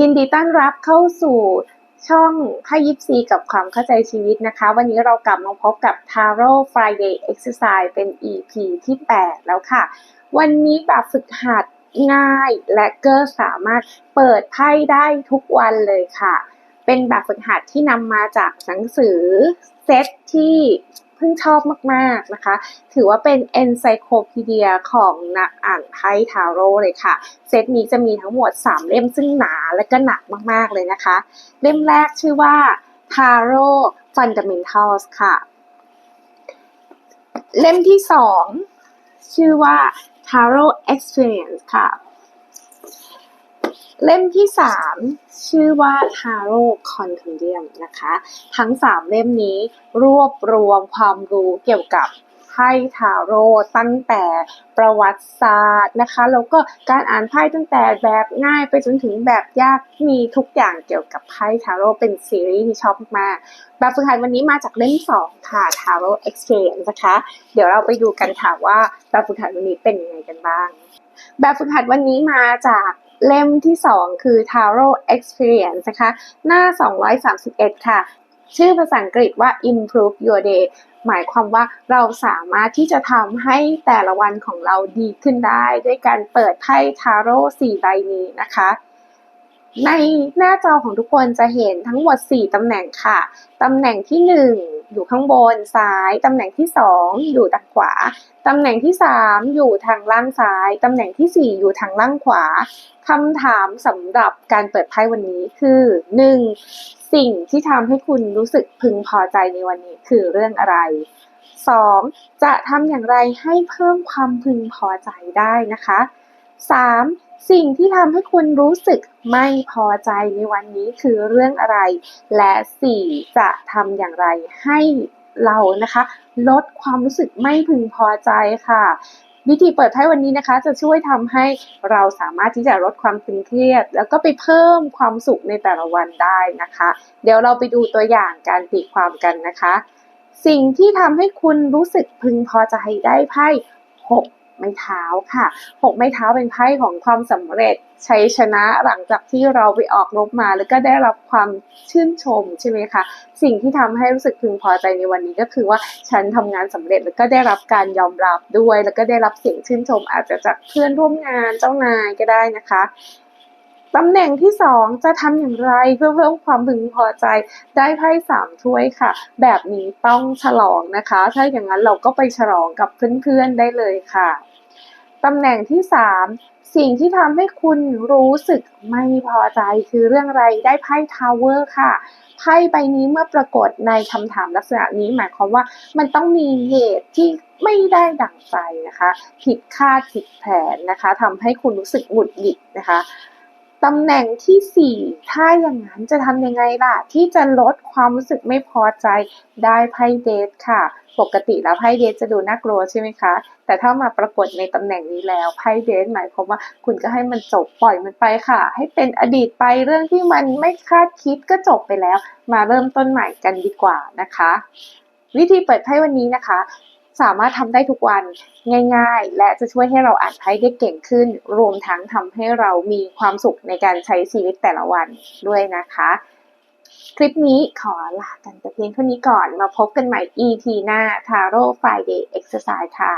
ยินดีต้อนรับเข้าสู่ช่องไพ่ยิปซีกับความเข้าใจชีวิตนะคะ วันนี้เรากลับมาพบกับ Taro Friday Exercise เป็น EP ที่ 8 แล้วค่ะ วันนี้แบบฝึกหัดง่ายและก็สามารถเปิดไพ่ได้ทุกวันเลยค่ะ เป็นแบบฝึกหัดที่นำมาจากหนังสือเซตที่ พิ่งชอบมากๆนะคะ ถือว่าเป็น encyclopedia ของนักอ่านไพ่ทาโร่เลยค่ะ เซตนี้จะมีทั้งหมด 3 เล่มซึ่งหนาและก็หนักมากๆเลยนะคะ เล่มแรกชื่อว่า Tarot Fundamentals ค่ะ เล่มที่ 2 ชื่อว่า Tarot Experience ค่ะ เล่มที่ 3 ชื่อว่า Tarot Compendium นะคะ ทั้ง 3 เล่มนี้รวบรวมความรู้เกี่ยวกับไพ่ทาโร่ตั้งแต่ประวัติศาสตร์นะคะแล้วก็การอ่านไพ่ตั้งแต่แบบง่ายไปจนถึงแบบยากมีทุกอย่างเกี่ยวกับไพ่ทาโร่เป็นซีรีส์ที่ชอบมากแบบฝึกหัดวันนี้มาจากเล่ม2ค่ะ Tarot Experience นะคะ เดี๋ยวเราไปดูกันค่ะว่าแบบฝึกหัดวันนี้เป็นยังไงกันบ้าง แบบฝึกหัดวันนี้มาจาก เล่มที่ 2 คือ Tarot Experience นะคะ หน้า 231 ค่ะ ชื่อภาษาอังกฤษว่า Improve Your Day หมายความว่าเราสามารถที่จะทำให้แต่ละวันของเราดีขึ้นได้ ด้วยการเปิดไพ่ทาโร่4ใบนี้นะคะ ในหน้าจอของทุกคนจะเห็นทั้งหมด 4ตำแหน่งค่ะ ตำแหน่งที่1 อยู่ข้างบนซ้าย ตำแหน่งที่ 2 อยู่ทางขวา ตำแหน่งที่ 3 อยู่ทางล่างซ้าย ตำแหน่งที่ 4 อยู่ทางล่างขวาคำถามสำหรับการเปิดไพ่วันนี้คือ 1. สิ่งที่ทำให้คุณรู้สึกพึงพอใจในวันนี้คือเรื่องอะไร 2. จะทำอย่างไรให้เพิ่มความพึงพอใจได้นะคะ 3. สิ่งที่ทำให้คุณรู้สึกไม่พอใจในวันนี้คือเรื่องอะไร และ 4. จะทำอย่างไรให้เรานะคะ ลดความรู้สึกไม่พึงพอใจค่ะ วิธีเปิดไพ่วันนี้นะคะ จะช่วยทำให้เราสามารถที่จะลดความตึงเครียด แล้วก็ไปเพิ่มความสุขในแต่ละวันได้นะคะ เดี๋ยวเราไปดูตัวอย่างการตีความกันนะคะ สิ่งที่ทำให้คุณรู้สึกพึงพอใจได้ไพ่หก ไม้เท้าค่ะหกไม้เท้าเป็นไพ่ของความสำเร็จชัยชนะหลังจากที่เราไปออกรบมา แล้วก็ได้รับความชื่นชมใช่ไหมคะ สิ่งที่ทำให้รู้สึกพึงพอใจในวันนี้ก็คือว่าฉันทำงานสำเร็จแล้วก็ได้รับการยอมรับด้วย แล้วก็ได้รับเสียงชื่นชมอาจจะจากเพื่อนร่วมงานเจ้านายก็ได้นะคะ ตำแหน่งที่สองจะทำอย่างไรเพื่อเพิ่มความพึงพอใจได้ไพ่สามถ้วยค่ะ แบบนี้ต้องฉลองนะคะ ถ้าอย่างนั้นเราก็ไปฉลองกับเพื่อนๆได้เลยค่ะตำแหน่งที่สามสิ่งที่ทำให้คุณรู้สึกไม่พอใจคือเรื่องอะไรได้ไพ่ทาวเวอร์ค่ะไพ่ใบนี้เมื่อปรากฏในคำถามลักษณะนี้หมายความว่ามันต้องมีเหตุที่ไม่ได้ดั่งใจนะคะ ผิดคาดผิดแผนนะคะทำให้คุณรู้สึกหงุดหงิดนะคะ ตำแหน่งที่ 4 ถ้าอย่างนั้นจะทำยังไงล่ะ ที่จะลดความรู้สึกไม่พอใจได้ไพ่เดทค่ะ ปกติแล้วไพ่เดทจะดูน่ากลัวใช่ไหมคะ แต่ถ้ามาปรากฏในตำแหน่งนี้แล้วไพ่เดทหมายความว่าคุณก็ให้มันจบปล่อยมันไปค่ะ ให้เป็นอดีตไปเรื่องที่มันไม่คาดคิดก็จบไปแล้ว มาเริ่มต้นใหม่กันดีกว่านะคะ วิธีเปิดไพ่วันนี้นะคะ สามารถทำได้ทุกวันง่าย ๆ และจะช่วยให้เราอ่านไพ่ได้เก่งขึ้น รวมทั้งทำให้เรามีความสุขในการใช้ชีวิตแต่ละวันด้วยนะคะ คลิปนี้ขอลากันแต่เพียงเท่านี้ก่อน มาพบกันใหม่ EP หน้า Taro Friday Exercise ค่ะ